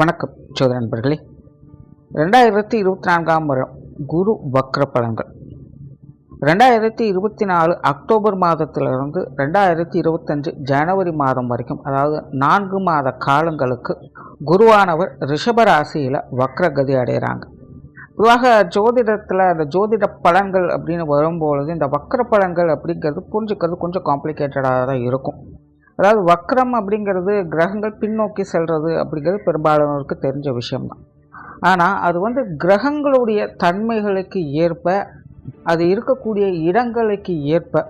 வணக்கம் சோதர நண்பர்களே. ரெண்டாயிரத்தி இருபத்தி நான்காம் வருடம் குரு வக்ர பலன்கள். ரெண்டாயிரத்தி இருபத்தி நாலு அக்டோபர் மாதத்திலிருந்து ரெண்டாயிரத்தி இருபத்தஞ்சு ஜனவரி மாதம் வரைக்கும் அதாவது நான்கு மாத காலங்களுக்கு குருவானவர் ரிஷபராசியில் வக்ரகதி அடைகிறாங்க. பொதுவாக ஜோதிடத்தில் அந்த ஜோதிட பலன்கள் அப்படின்னு வரும்பொழுது இந்த வக்ர பலன்கள் அப்படிங்கிறது புரிஞ்சுக்கிறது கொஞ்சம் காம்ப்ளிகேட்டடாக தான் இருக்கும். அதாவது வக்ரம் அப்படிங்கிறது கிரகங்கள் பின்னோக்கி செல்வது அப்படிங்கிறது பெரும்பாலானோருக்கு தெரிஞ்ச விஷயம்தான். ஆனால் அது வந்து கிரகங்களுடைய தன்மைகளுக்கு ஏற்ப அது இருக்கக்கூடிய இடங்களுக்கு ஏற்ப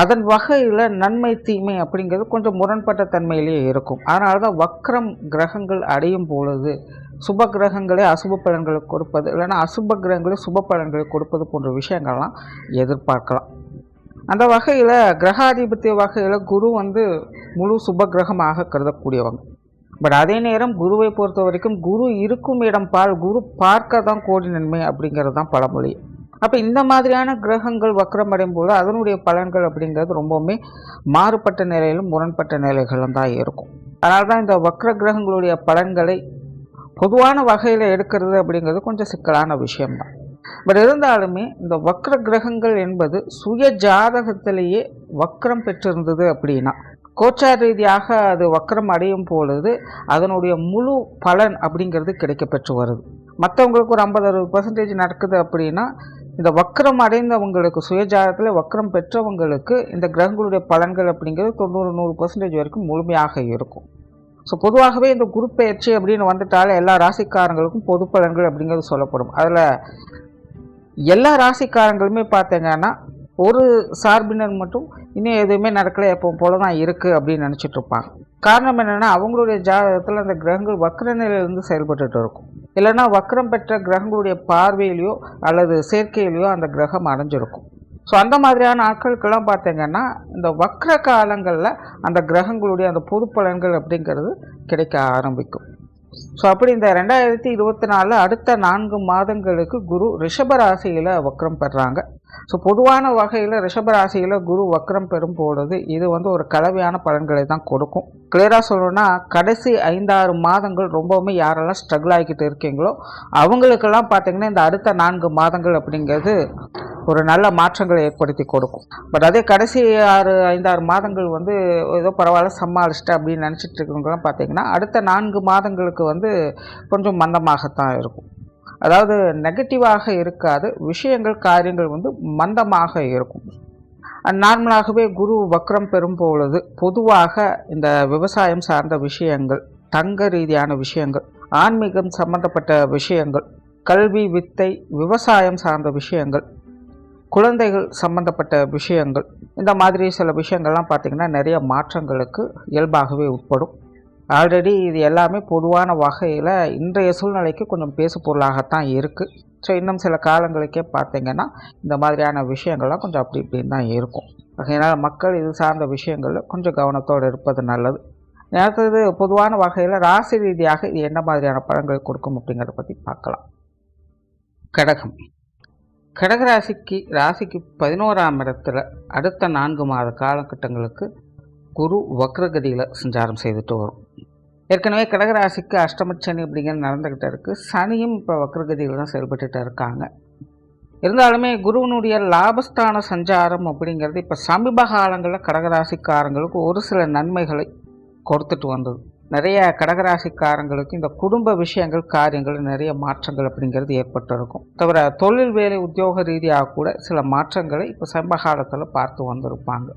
அதன் வகையில் நன்மை தீமை அப்படிங்கிறது கொஞ்சம் முரண்பட்ட தன்மையிலேயே இருக்கும். அதனால தான் வக்ரம் கிரகங்கள் அடையும் பொழுது சுப கிரகங்களே அசுப பலன்களை கொடுப்பது இல்லைன்னா அசுப கிரகங்களே சுப பலன்களை கொடுப்பது போன்ற விஷயங்கள்லாம் எதிர்பார்க்கலாம். அந்த வகையில் கிரகாதிபத்திய வகையில் குரு வந்து முழு சுப கிரகமாக கருதக்கூடியவங்க. பட் அதே நேரம் குருவை பொறுத்த வரைக்கும் குரு இருக்கும் இடம் பால் குரு பார்க்க தான் கோடி நன்மை அப்படிங்கிறது தான் பழமொழி. அப்போ இந்த மாதிரியான கிரகங்கள் வக்ரமடையும் போது அதனுடைய பலன்கள் அப்படிங்கிறது ரொம்பவுமே மாறுபட்ட நிலையிலும் முரண்பட்ட நிலைகளும் தான் இருக்கும். அதனால தான் இந்த வக்ர கிரகங்களுடைய பலன்களை பொதுவான வகையில் எடுக்கிறது அப்படிங்கிறது கொஞ்சம் சிக்கலான விஷயம்தான். பட் இருந்தாலுமே இந்த வக்ர கிரகங்கள் என்பது சுய ஜாதகத்திலேயே வக்ரம் பெற்றிருந்தது அப்படின்னா கோச்சார் ரீதியாக அது வக்ரம் அடையும் பொழுது அதனுடைய முழு பலன் அப்படிங்கிறது கிடைக்க பெற்று வருது. மற்றவங்களுக்கு ஒரு ஐம்பது அறுபது பர்சன்டேஜ் நடக்குது அப்படின்னா இந்த வக்ரம் அடைந்தவங்களுக்கு சுயஜாதத்தில் வக்ரம் பெற்றவங்களுக்கு இந்த கிரகங்களுடைய பலன்கள் அப்படிங்கிறது தொண்ணூறு நூறு பர்சன்டேஜ் வரைக்கும் முழுமையாக இருக்கும். ஸோ பொதுவாகவே இந்த குரு பயிற்சி அப்படின்னு வந்துட்டாலே எல்லா ராசிக்காரங்களுக்கும் பொது பலன்கள் அப்படிங்கிறது சொல்லப்படும். அதில் எல்லா ராசிக்காரங்களுமே பார்த்தீங்கன்னா ஒரு சார்பினர் மட்டும் இன்னும் எதுவுமே நடக்கலை எப்போ போல தான் இருக்குது அப்படின்னு நினச்சிட்டு இருப்பாங்க. காரணம் என்னென்னா அவங்களுடைய ஜாதகத்தில் அந்த கிரகங்கள் வக்கர நிலையிலிருந்து செயல்பட்டுட்டு இருக்கும். இல்லைன்னா வக்கரம் பெற்ற கிரகங்களுடைய பார்வையிலையோ அல்லது சேர்க்கையிலையோ அந்த கிரகம் அடைஞ்சிருக்கும். ஸோ அந்த மாதிரியான ஆட்களுக்கெல்லாம் பார்த்தீங்கன்னா இந்த வக்ர காலங்களில் அந்த கிரகங்களுடைய அந்த பொது பலன்கள் அப்படிங்கிறது கிடைக்க ஆரம்பிக்கும். ஸோ அப்படி இந்த ரெண்டாயிரத்தி இருபத்தி நாலு அடுத்த நான்கு மாதங்களுக்கு குரு ரிஷபராசியில் வக்ரம் பெறாங்க. ஸோ பொதுவான வகையில் ரிஷபராசியில் குரு வக்ரம் பெறும் பொழுது இது வந்து ஒரு கலவையான பலன்களை தான் கொடுக்கும். கிளியராக சொல்லணும்னா கடைசி ஐந்தாறு மாதங்கள் ரொம்பவுமே யாரெல்லாம் ஸ்ட்ரகிள் ஆகிக்கிட்டு இருக்கீங்களோ அவங்களுக்கெல்லாம் பார்த்தீங்கன்னா இந்த அடுத்த நான்கு மாதங்கள் அப்படிங்கிறது ஒரு நல்ல மாற்றங்களை ஏற்படுத்தி கொடுக்கும். பட் அதே கடைசி ஆறு ஐந்தாறு மாதங்கள் வந்து ஏதோ பரவாயில்ல சமாளிச்சிட்டு அப்படின்னு நினச்சிட்டு இருக்கிறவங்களாம் பார்த்தீங்கன்னா அடுத்த நான்கு மாதங்களுக்கு வந்து கொஞ்சம் மந்தமாகத்தான் இருக்கும். அதாவது நெகட்டிவாக இருக்காது விஷயங்கள் காரியங்கள் வந்து மந்தமாக இருக்கும். நார்மலாகவே குரு வக்ரம் பெறும் பொழுது பொதுவாக இந்த விவசாயம் சார்ந்த விஷயங்கள் தங்க ரீதியான விஷயங்கள் ஆன்மீகம் சம்பந்தப்பட்ட விஷயங்கள் கல்வி வித்தை விவசாயம் சார்ந்த விஷயங்கள் குழந்தைகள் சம்பந்தப்பட்ட விஷயங்கள் இந்த மாதிரி சில விஷயங்கள்லாம் பார்த்திங்கன்னா நிறைய மாற்றங்களுக்கு இயல்பாகவே உட்படும். ஆல்ரெடி இது எல்லாமே பொதுவான வகையில் இன்றைய சூழ்நிலைக்கு கொஞ்சம் பேசு பொருளாகத்தான் இருக்குது ஸோ இன்னும் சில காலங்களுக்கே பார்த்திங்கன்னா இந்த மாதிரியான விஷயங்கள்லாம் கொஞ்சம் அப்படி இப்படின்னு தான் இருக்கும். அதனால் மக்கள் இது சார்ந்த விஷயங்களில் கொஞ்சம் கவனத்தோடு இருப்பது நல்லது. அடுத்தது பொதுவான வகையில் ராசி ரீதியாக இது என்ன மாதிரியான பழங்கள் கொடுக்கும் அப்படிங்கிறத பற்றி பார்க்கலாம். கடகம். கடகராசிக்கு ராசிக்கு பதினோராம் இடத்துல அடுத்த நான்கு மாத காலகட்டங்களுக்கு குரு வக்ரகதியில் சஞ்சாரம் செய்துட்டு வரும். ஏற்கனவே கடகராசிக்கு அஷ்டமச்சனி அப்படிங்கிறது நடந்துக்கிட்டே இருக்குது சனியும் இப்போ வக்ரகதியில் தான் செயல்பட்டுட்டு இருக்காங்க. இருந்தாலுமே குருவனுடைய லாபஸ்தான சஞ்சாரம் அப்படிங்கிறது இப்போ சமீப காலங்களில் கடகராசிக்காரங்களுக்கு ஒரு சில நன்மைகளை கொடுத்துட்டு வந்தது. நிறைய கடகராசிக்காரங்களுக்கு இந்த குடும்ப விஷயங்கள் காரியங்கள் நிறைய மாற்றங்கள் அப்படிங்கிறது ஏற்பட்டிருக்கும். தவிர தொழில் வேலை உத்தியோக ரீதியாக கூட சில மாற்றங்களை இப்போ சமீப காலத்தில் பார்த்து வந்திருப்பாங்க.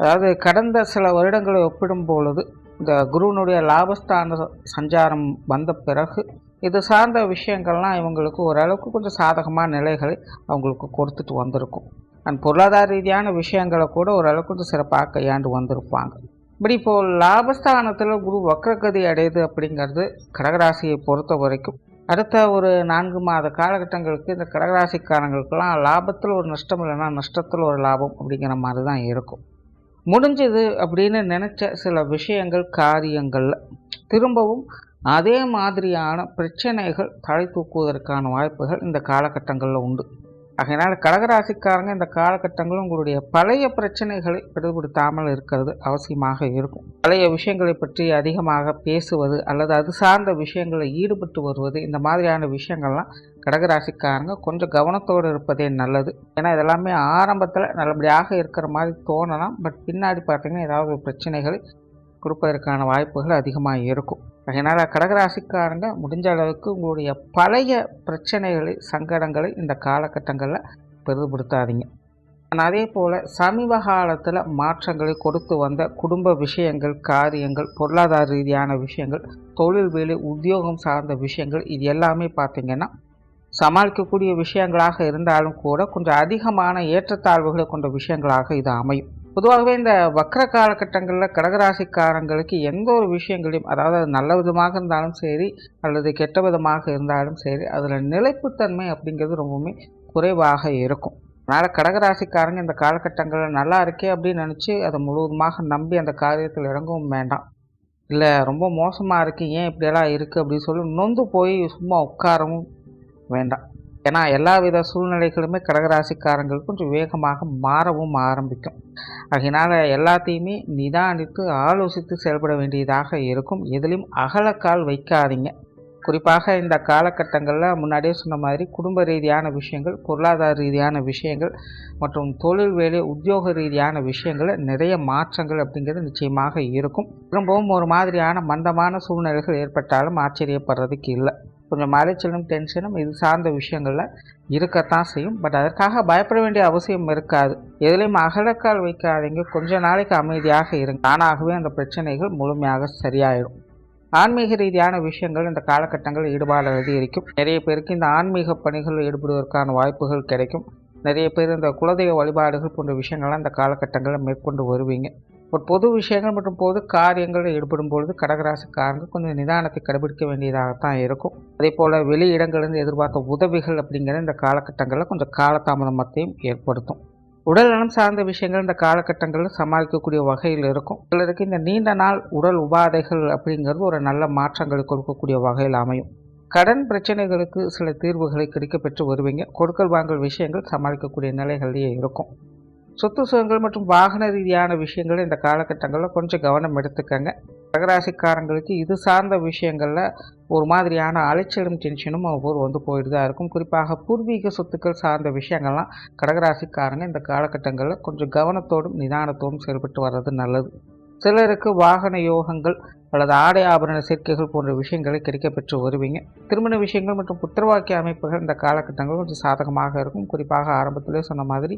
அதாவது கடந்த சில வருடங்களை ஒப்பிடும் பொழுது இந்த குருவனுடைய லாபஸ்தான சஞ்சாரம் வந்த பிறகு இது சார்ந்த விஷயங்கள்லாம் இவங்களுக்கு ஓரளவுக்கு கொஞ்சம் சாதகமான நிலைகளை அவங்களுக்கு கொடுத்துட்டு வந்திருக்கும். அண்ட் பொருளாதார ரீதியான விஷயங்களை கூட ஓரளவுக்கு கொஞ்சம் சிறப்பாக கையாண்டு வந்திருப்பாங்க. இப்படி இப்போது லாபஸ்தானத்தில் குரு வக்ரகதி அடையுது அப்படிங்கிறது கடகராசியை பொறுத்த வரைக்கும். அடுத்த ஒரு நான்கு மாத காலகட்டங்களுக்கு இந்த கடகராசிக்காரங்களுக்கெல்லாம் லாபத்தில் ஒரு நஷ்டம் இல்லைன்னா நஷ்டத்தில் ஒரு லாபம் அப்படிங்கிற மாதிரி தான் இருக்கும். முடிஞ்சது அப்படின்னு நினச்ச சில விஷயங்கள் காரியங்களில் திரும்பவும் அதே மாதிரியான பிரச்சனைகள் தலை தூக்குவதற்கான வாய்ப்புகள் இந்த காலகட்டங்களில் உண்டு. அதனால் கடகராசிக்காரங்க இந்த காலகட்டங்களும் உங்களுடைய பழைய பிரச்சனைகளை பிடிபடுத்தாமல் இருக்கிறது அவசியமாக இருக்கும். பழைய விஷயங்களை பற்றி அதிகமாக பேசுவது அல்லது அது சார்ந்த விஷயங்களில் ஈடுபட்டு வருவது இந்த மாதிரியான விஷயங்கள்லாம் கடகராசிக்காரங்க கொஞ்சம் கவனத்தோடு இருப்பதே நல்லது. ஏன்னா இதெல்லாமே ஆரம்பத்தில் நல்லபடியாக இருக்கிற மாதிரி தோணலாம். பட் பின்னாடி பார்த்தீங்கன்னா ஏதாவது பிரச்சனைகளை கொடுப்பதற்கான வாய்ப்புகள் அதிகமாக இருக்கும். அதனால் கடகராசிக்காரங்க முடிஞ்ச அளவுக்கு உங்களுடைய பழைய பிரச்சனைகளை சங்கடங்களை இந்த காலகட்டங்களில் பெருதுபடுத்தாதீங்க. ஆனால் அதே போல் சமீப காலத்தில் மாற்றங்களை கொடுத்து வந்த குடும்ப விஷயங்கள் காரியங்கள் பொருளாதார ரீதியான விஷயங்கள் தொழில் வேலை உத்தியோகம் சார்ந்த விஷயங்கள் இது எல்லாமே பார்த்திங்கன்னா சமாளிக்கக்கூடிய விஷயங்களாக இருந்தாலும் கூட கொஞ்சம் அதிகமான ஏற்றத்தாழ்வுகளை கொண்ட விஷயங்களாக இது அமையும். பொதுவாகவே இந்த வக்கர காலகட்டங்களில் கடகராசிக்காரங்களுக்கு எந்த ஒரு விஷயங்களையும் அதாவது அது நல்ல விதமாக இருந்தாலும் சரி அல்லது கெட்ட விதமாக இருந்தாலும் சரி அதில் நிலைப்புத்தன்மை அப்படிங்கிறது ரொம்பவுமே குறைவாக இருக்கும். அதனால் கடகராசிக்காரங்க இந்த காலகட்டங்களில் நல்லா இருக்கே அப்படின்னு நினச்சி அதை முழுவதுமாக நம்பி அந்த காரியத்தில் இறங்கவும் வேண்டாம். இல்லை ரொம்ப மோசமாக இருக்குது ஏன் இப்படியெல்லாம் இருக்குது அப்படின்னு சொல்லி நொந்து போய் சும்மா உட்காரவும் வேண்டாம். ஏன்னா எல்லா வித சூழ்நிலைகளுமே கடகராசிக்காரங்களுக்கு கொஞ்சம் வேகமாக மாறவும் ஆரம்பிக்கும். அதனால் எல்லாத்தையுமே நிதானித்து ஆலோசித்து செயல்பட வேண்டியதாக இருக்கும். எதிலையும் அகலக்கால் வைக்காதீங்க. குறிப்பாக இந்த காலகட்டங்களில் முன்னாடியே சொன்ன மாதிரி குடும்ப ரீதியான விஷயங்கள் பொருளாதார ரீதியான விஷயங்கள் மற்றும் தொழில் வேலை உத்தியோக ரீதியான விஷயங்களில் நிறைய மாற்றங்கள் அப்படிங்கிறது நிச்சயமாக இருக்கும். திரும்பவும் ஒரு மாதிரியான மந்தமான சூழ்நிலைகள் ஏற்பட்டாலும் ஆச்சரியப்படுறதுக்கு இல்லை. கொஞ்சம் மலைச்சலும் டென்ஷனும் இது சார்ந்த விஷயங்களில் இருக்கத்தான் செய்யும். பட் அதற்காக பயப்பட வேண்டிய அவசியம் இருக்காது. எதுலேயும் அகலக்கால் வைக்காதீங்க. கொஞ்ச நாளைக்கு அமைதியாக இருங்க. தானாகவே அந்த பிரச்சனைகள் முழுமையாக சரியாயிடும். ஆன்மீக ரீதியான விஷயங்கள் இந்த காலகட்டங்களில் ஈடுபாடு அதிகரிக்கும். நிறைய பேருக்கு இந்த ஆன்மீக பணிகளில் ஈடுபடுவதற்கான வாய்ப்புகள் கிடைக்கும். நிறைய பேர் இந்த குலதெய்வ வழிபாடுகள் போன்ற விஷயங்கள்லாம் இந்த காலகட்டங்களில் மேற்கொண்டு வருவீங்க. ஒரு பொது விஷயங்கள் மற்றும் பொது காரியங்களில் ஈடுபடும் பொழுது கடகராசிக்காரங்க கொஞ்சம் நிதானத்தை கடைபிடிக்க வேண்டியதாகத்தான் இருக்கும். அதே போல் வெளி இடங்களிலிருந்து எதிர்பார்த்த உதவிகள் அப்படிங்கிற இந்த காலகட்டங்களில் கொஞ்சம் காலதாமதமத்தையும் ஏற்படுத்தும். உடல் நலம் சார்ந்த விஷயங்கள் இந்த காலகட்டங்களில் சமாளிக்கக்கூடிய வகையில் இருக்கும். சிலருக்கு இந்த நீண்ட நாள் உடல் உபாதைகள் அப்படிங்கிறது ஒரு நல்ல மாற்றங்களை கொடுக்கக்கூடிய வகையில் அமையும். கடன் பிரச்சனைகளுக்கு சில தீர்வுகளை கிடைக்கப்பெற்று வருவீங்க. கொடுக்கல் வாங்கல் விஷயங்கள் சமாளிக்கக்கூடிய நிலைகளிலேயே இருக்கும். சொத்து சுகங்கள் மற்றும் வாகன ரீதியான விஷயங்கள் இந்த காலகட்டங்களில் கொஞ்சம் கவனம் எடுத்துக்கங்க. கடகராசிக்காரங்களுக்கு இது சார்ந்த விஷயங்களில் ஒரு மாதிரியான அலைச்சலும் டென்ஷனும் ஒவ்வொரு வந்து போயிட்டு தான் இருக்கும். குறிப்பாக பூர்வீக சொத்துக்கள் சார்ந்த விஷயங்கள்லாம் கடகராசிக்காரங்க இந்த காலகட்டங்களில் கொஞ்சம் கவனத்தோடும் நிதானத்தோடும் செயல்பட்டு வர்றது நல்லது. சிலருக்கு வாகன யோகங்கள் அல்லது ஆடை ஆபரண சேர்க்கைகள் போன்ற விஷயங்களை கிடைக்கப்பெற்று வருவீங்க. திருமண விஷயங்கள் மற்றும் புத்திரவாக்கிய அமைப்புகள் இந்த காலகட்டங்கள் கொஞ்சம் சாதகமாக இருக்கும். குறிப்பாக ஆரம்பத்திலே சொன்ன மாதிரி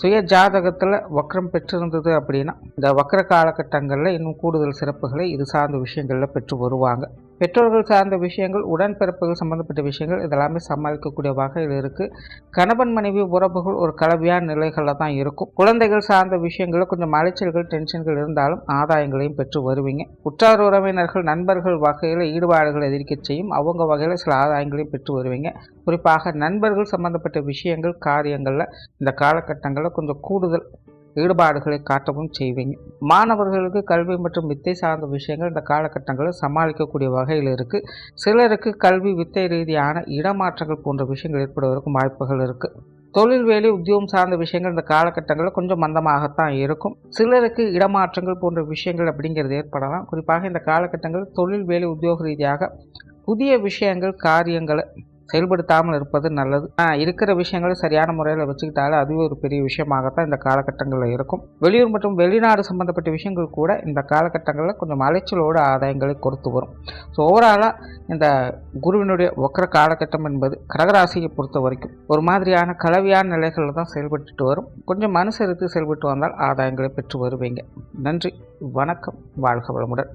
சுய ஜாதகத்தில் வக்ரம் பெற்றிருந்தது அப்படின்னா இந்த வக்ர காலகட்டங்களில் இன்னும் கூடுதல் சிறப்புகளை இது சார்ந்த விஷயங்களில் பெற்று வருவாங்க. பெற்றோர்கள் சார்ந்த விஷயங்கள் உடன்பிறப்புகள் சம்மந்தப்பட்ட விஷயங்கள் இதெல்லாமே சமாளிக்கக்கூடிய வகையில் இருக்குது கணவன் மனைவி உறவுகள் ஒரு கலவையான நிலைகளில் தான் இருக்கும். குழந்தைகள் சார்ந்த விஷயங்களில் கொஞ்சம் அலைச்சல்கள் டென்ஷன்கள் இருந்தாலும் ஆதாயங்களையும் பெற்று வருவீங்க. உற்றார் உறவினர்கள் நண்பர்கள் வகையில் ஈடுபாடுகள் எதிர்க்க செய்யும் அவங்க வகையில் சில ஆதாயங்களையும் பெற்று வருவீங்க. குறிப்பாக நண்பர்கள் சம்மந்தப்பட்ட விஷயங்கள் காரியங்களில் இந்த காலகட்டங்களில் கொஞ்சம் கூடுதல் ஈடுபாடுகளை காட்டவும் செய்வீங்க மாணவர்களுக்கு கல்வி மற்றும் வித்தை சார்ந்த விஷயங்கள் இந்த காலகட்டங்களில் சமாளிக்கக்கூடிய வகையில் இருக்குது சிலருக்கு கல்வி வித்தை ரீதியான இடமாற்றங்கள் போன்ற விஷயங்கள் ஏற்படுவதற்கும் வாய்ப்புகள் இருக்குது தொழில் வேலை உத்தியோகம் சார்ந்த விஷயங்கள் இந்த காலகட்டங்களில் கொஞ்சம் மந்தமாகத்தான் இருக்கும். சிலருக்கு இடமாற்றங்கள் போன்ற விஷயங்கள் அப்படிங்கிறது ஏற்படலாம். குறிப்பாக இந்த காலகட்டங்களில் தொழில் வேலை உத்தியோக ரீதியாக புதிய விஷயங்கள் காரியங்களை செயல்படுத்தாமல் இருப்பது நல்லது. இருக்கிற விஷயங்களை சரியான முறையில் வச்சுக்கிட்டாலே அதுவே ஒரு பெரிய விஷயமாகத்தான் இந்த காலகட்டங்களில் இருக்கும். வெளியூர் மற்றும் வெளிநாடு சம்மந்தப்பட்ட விஷயங்கள் கூட இந்த காலகட்டங்களில் கொஞ்சம் அலைச்சலோடு ஆதாயங்களை கொடுத்து வரும். ஸோ ஓவராலாக இந்த குருவினுடைய ஒக்கர காலகட்டம் என்பது கடகராசியை பொறுத்த வரைக்கும் ஒரு மாதிரியான கலவையான நிலைகளில் தான் செயல்பட்டு வரும். கொஞ்சம் மனுசரித்து செயல்பட்டு வந்தால் ஆதாயங்களை பெற்று வருவீங்க. நன்றி வணக்கம் வாழ்க வளமுடன்.